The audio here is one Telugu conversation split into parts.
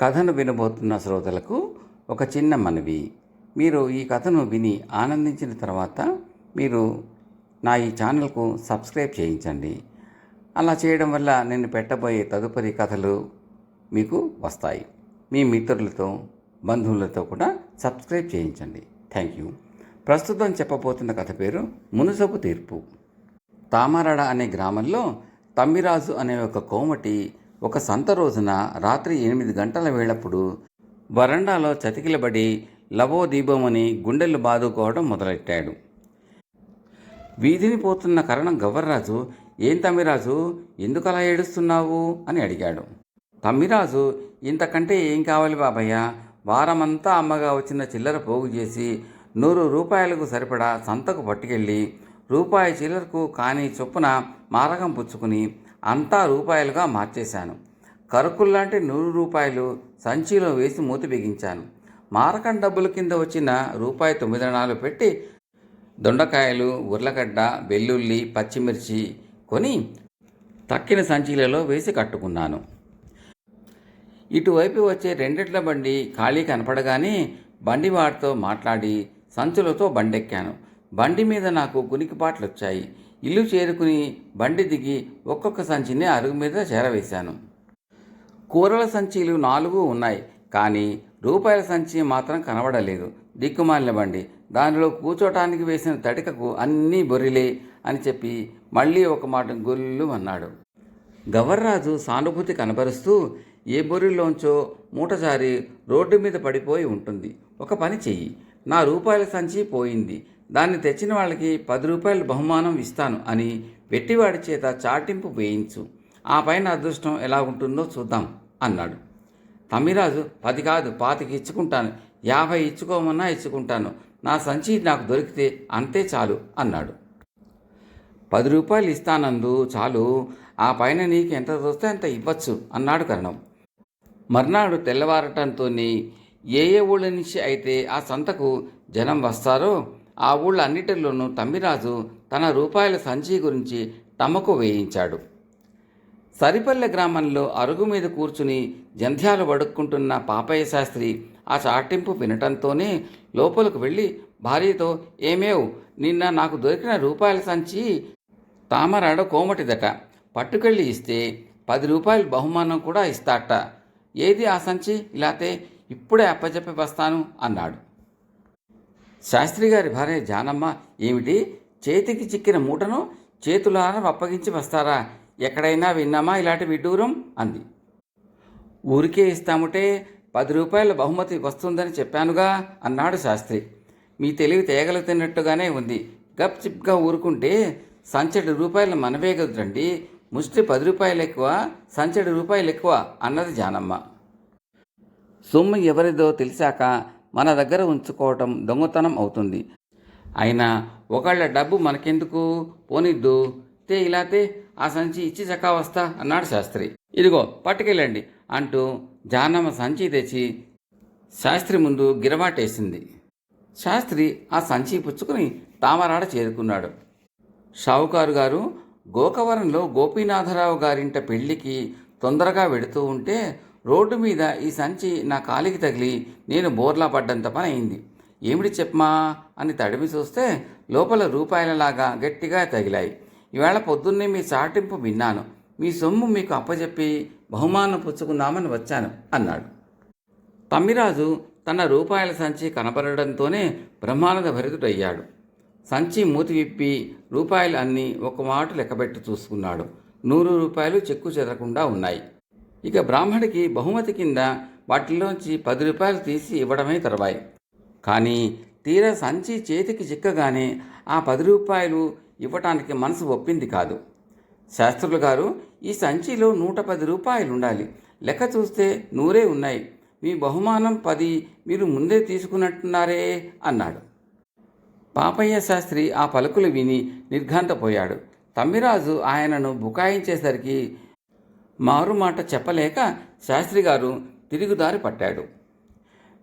కథను వినబోతున్న శ్రోతలకు ఒక చిన్న మనవి. మీరు ఈ కథను విని ఆనందించిన తర్వాత మీరు నా ఈ ఛానల్కు సబ్స్క్రైబ్ చేయించండి. అలా చేయడం వల్ల నేను పెట్టబోయే తదుపరి కథలు మీకు వస్తాయి. మీ మిత్రులతో బంధువులతో కూడా సబ్స్క్రైబ్ చేయించండి. Thank you. ప్రస్తుతం చెప్పబోతున్న కథ పేరు మునుసపు తీర్పు. తామరాడ అనే గ్రామంలో తమ్మిరాజు అనే ఒక కోమటి ఒక సంత రోజున రాత్రి ఎనిమిది గంటల వేళప్పుడు వరండాలో చతికిలబడి లవోదీపమని గుండెలు బాదుకోవడం మొదలెట్టాడు. వీధిని పోతున్న కరణం గవర్రాజు ఏం తమ్మిరాజు? ఎందుకలా ఏడుస్తున్నావు? అని అడిగాడు. తమ్మిరాజు ఇంతకంటే ఏం కావాలి బాబయ్య? వారమంతా అమ్మగా వచ్చిన చిల్లర పోగు చేసి నూరు రూపాయలకు సరిపడా సంతకు పట్టుకెళ్ళి రూపాయి చిల్లరకు కానీ చొప్పున మారకం పుచ్చుకుని అంతా రూపాయలుగా మార్చేశాను. కరుకుల్లాంటి నూరు రూపాయలు సంచిలో వేసి మూతి బిగించాను. మారకం డబ్బుల కింద వచ్చిన రూపాయి తొమ్మిది అణాలు పెట్టి దొండకాయలు ఉర్లగడ్డ వెల్లుల్లి పచ్చిమిర్చి కొని తక్కిన సంచిలలో వేసి కట్టుకున్నాను. ఇటువైపు వచ్చే రెండిట్ల బండి ఖాళీ కనపడగానే బండివాడితో మాట్లాడి సంచులతో బండెక్కాను. బండి మీద నాకు గునికిపాట్లు వచ్చాయి ఇల్లు చేరుకుని బండి దిగి ఒక్కొక్క సంచిని అరుగు మీద చేరవేశాను. కూరల సంచీలు నాలుగు ఉన్నాయి కానీ రూపాయల సంచి మాత్రం కనబడలేదు. దిక్కుమాలిన బండి. దానిలో కూర్చోటానికి వేసిన తడికకు అన్నీ బొరిలే అని చెప్పి మళ్ళీ ఒక మాట గొల్లు అన్నాడు. గవర్రాజు సానుభూతి కనబరుస్తూ ఏ బొరిలోంచో మూటజారి రోడ్డు మీద పడిపోయి ఉంటుంది. ఒక పని చెయ్యి. నా రూపాయల సంచి పోయింది. దాన్ని తెచ్చిన వాళ్ళకి పది రూపాయలు బహుమానం ఇస్తాను అని వెట్టివాడి చేత చాటింపు వేయించు. ఆ పైన అదృష్టం ఎలా ఉంటుందో చూద్దాం అన్నాడు. తమ్మిరాజు పది కాదు పాతికి ఇచ్చుకుంటాను. యాభై ఇచ్చుకోమన్నా ఇచ్చుకుంటాను. నా సంచి నాకు దొరికితే అంతే చాలు అన్నాడు. పది రూపాయలు ఇస్తానందు చాలు. ఆ పైన నీకు ఎంత దొస్తే అంత ఇవ్వచ్చు అన్నాడు కరణం. మర్నాడు తెల్లవారటంతో ఏ ఏ ఊళ్ళ నుంచి అయితే ఆ సంతకు జనం వస్తారో ఆ ఊళ్ళ అన్నిటిలోనూ తమ్మిరాజు తన రూపాయల సంచి గురించి తమకు వేయించాడు. సరిపల్లె గ్రామంలో అరుగు మీద కూర్చుని జంధ్యాలు వడుక్కుంటున్న పాపయ్య శాస్త్రి ఆ చాటింపు వినటంతోనే లోపలికి వెళ్ళి భార్యతో ఏమేవ్ నిన్న నాకు దొరికిన రూపాయల సంచి తామరాడ కోమటిదట. పట్టుకెళ్ళి ఇస్తే పది రూపాయలు బహుమానం కూడా ఇస్తాట. ఏది ఆ సంచి? ఇలాతే ఇప్పుడే అప్పచెప్పి వస్తాను అన్నాడు. శాస్త్రి గారి భార్య జానమ్మ ఏమిటి? చేతికి చిక్కిన మూటను చేతులారా అప్పగించి వస్తారా? ఎక్కడైనా విన్నామా ఇలాంటి విడ్డూరం? అంది. ఊరికే ఇస్తాముటే పది రూపాయల బహుమతి వస్తుందని చెప్పానుగా అన్నాడు శాస్త్రి. మీ తెలివి తేగలు తిన్నట్టుగానే ఉంది. గప్ చిప్గా ఊరుకుంటే సంచడి రూపాయలు మనవే కదండి ముష్టి పది రూపాయలు ఎక్కువ సంచడి రూపాయలు ఎక్కువ అన్నది జానమ్మ. సొమ్ము ఎవరిదో తెలిసాక మన దగ్గర ఉంచుకోవటం దొంగతనం అవుతుంది. అయినా ఒకళ్ళ డబ్బు మనకెందుకు? పోనిద్దు. తే ఇలాతే ఆ సంచి ఇచ్చి చక్కా వస్తా అన్నాడు శాస్త్రి. ఇదిగో పట్టుకెళ్ళండి అంటూ జానమ్మ సంచి తెచ్చి శాస్త్రి ముందు గిరవాటేసింది. శాస్త్రి ఆ సంచి పుచ్చుకుని తామరాడ చేరుకున్నాడు. షావుకారు గారు గోకవరంలో గోపీనాథరావు గారింట పెళ్ళికి తొందరగా వెడుతూ ఉంటే రోడ్డు మీద ఈ సంచి నా కాలికి తగిలి నేను బోర్లా పడ్డంత పని అయింది ఏమిటి చెప్పమా? అని తడిమి చూస్తే లోపల రూపాయలలాగా గట్టిగా తగిలాయి. ఈవేళ పొద్దున్నే మీ చాటింపు విన్నాను. మీ సొమ్ము మీకు అప్పచెప్పి బహుమానం పుచ్చుకుందామని వచ్చాను అన్నాడు. తమ్మిరాజు తన రూపాయల సంచి కనపడడంతోనే బ్రహ్మానంద భరితుడయ్యాడు. సంచి మూతి విప్పి రూపాయలు అన్నీ ఒక మాట లెక్కబెట్టి చూసుకున్నాడు. నూరు రూపాయలు చెక్కు చెదరకుండా ఉన్నాయి. ఇక బ్రాహ్మడికి బహుమతి కింద వాటిలోంచి పది రూపాయలు తీసి ఇవ్వడమే తర్వాయి. కానీ తీరా సంచి చేతికి చిక్కగానే ఆ పది రూపాయలు ఇవ్వటానికి మనసు ఒప్పింది కాదు. శాస్త్రులు గారు ఈ సంచిలో నూట పది రూపాయలు ఉండాలి లెక్క చూస్తే నూరే ఉన్నాయి. మీ బహుమానం పది మీరు ముందే తీసుకున్నట్టున్నారే అన్నాడు. పాపయ్య శాస్త్రి ఆ పలుకులు విని నిర్ఘాంతపోయాడు. తమ్మిరాజు ఆయనను బుకాయించేసరికి మారు మాట చెప్పలేక శాస్త్రి గారు తిరుగుదారి పట్టాడు.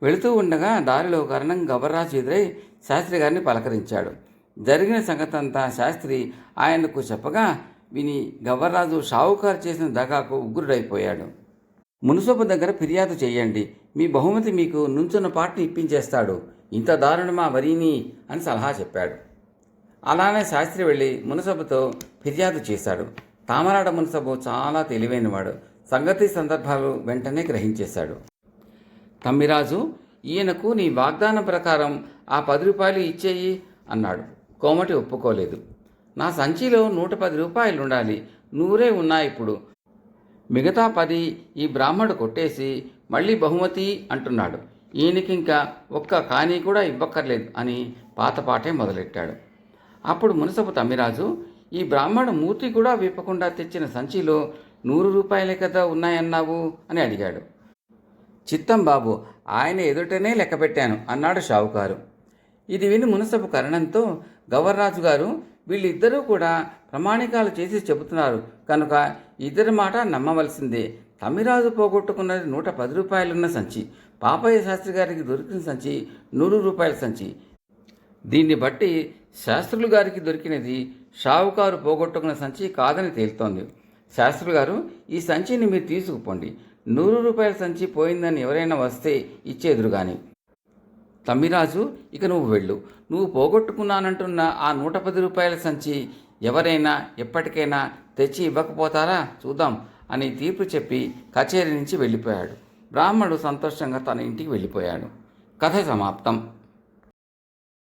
వెళుతూ ఉండగా దారిలో కరణం గబర్రాజు ఎదురై శాస్త్రి గారిని పలకరించాడు. జరిగిన సంగతంతా శాస్త్రి ఆయనకు చెప్పగా విని గవర్రాజు షావుకారు చేసిన దగాకు ఉగ్రుడైపోయాడు. మున్సబు దగ్గర ఫిర్యాదు చేయండి. మీ బహుమతి మీకు నుంచున్న పాటని ఇప్పించేస్తాడు. ఇంత దారుణమా వరీని? అని సలహా చెప్పాడు. అలానే శాస్త్రి వెళ్ళి మునసభతో ఫిర్యాదు చేశాడు. తామరాడ మునసబు చాలా తెలివైనవాడు సంగతి సందర్భాలు వెంటనే గ్రహించేశాడు. తమ్మిరాజు ఈయనకు నీ వాగ్దానం ప్రకారం ఆ పది రూపాయలు ఇచ్చేయి అన్నాడు. కోమటి ఒప్పుకోలేదు. నా సంచిలో నూట పది రూపాయలు ఉండాలి నూరే ఉన్నాయి ఇప్పుడు. మిగతా పది ఈ బ్రాహ్మడు కొట్టేసి మళ్ళీ బహుమతి అంటున్నాడు. ఈయనకింకా ఒక్క కానీ కూడా ఇవ్వక్కర్లేదు అని పాతపాటే మొదలెట్టాడు. అప్పుడు మునసపు తమ్మిరాజు ఈ బ్రాహ్మణ మూర్తి కూడా విప్పకుండా తెచ్చిన సంచిలో నూరు రూపాయలే కదా ఉన్నాయన్నావు? అని అడిగాడు. చిత్తం బాబు ఆయన ఎదుటనే లెక్క పెట్టాను అన్నాడు షావుకారు. ఇది విని మునసపు కరణంతో గవర్రాజు గారు వీళ్ళిద్దరూ కూడా ప్రమాణికాలు చేసి చెబుతున్నారు కనుక ఇద్దరి మాట నమ్మవలసిందే. తమిరాజు పోగొట్టుకున్నది నూట పది రూపాయలున్న సంచి పాపయ్య శాస్త్రి గారికి దొరికిన సంచి నూరు రూపాయల సంచి. దీన్ని బట్టి శాస్త్రులు గారికి దొరికినది షావుకారు పోగొట్టుకున్న సంచి కాదని తేలుతోంది. శాస్త్రులు గారు ఈ సంచిని మీరు తీసుకుపోండి. నూరు రూపాయల సంచి పోయిందని ఎవరైనా వస్తే ఇచ్చేదురు గాని తమ్మిరాజు ఇక నువ్వు వెళ్ళు. నువ్వు పోగొట్టుకున్నానంటున్న ఆ నూట పది రూపాయల సంచి ఎవరైనా ఎప్పటికైనా తెచ్చి ఇవ్వకపోతారా? చూద్దాం అని తీర్పు చెప్పి కచేరీ నుంచి వెళ్ళిపోయాడు. బ్రాహ్మణుడు సంతోషంగా తన ఇంటికి వెళ్ళిపోయాడు. కథ సమాప్తం.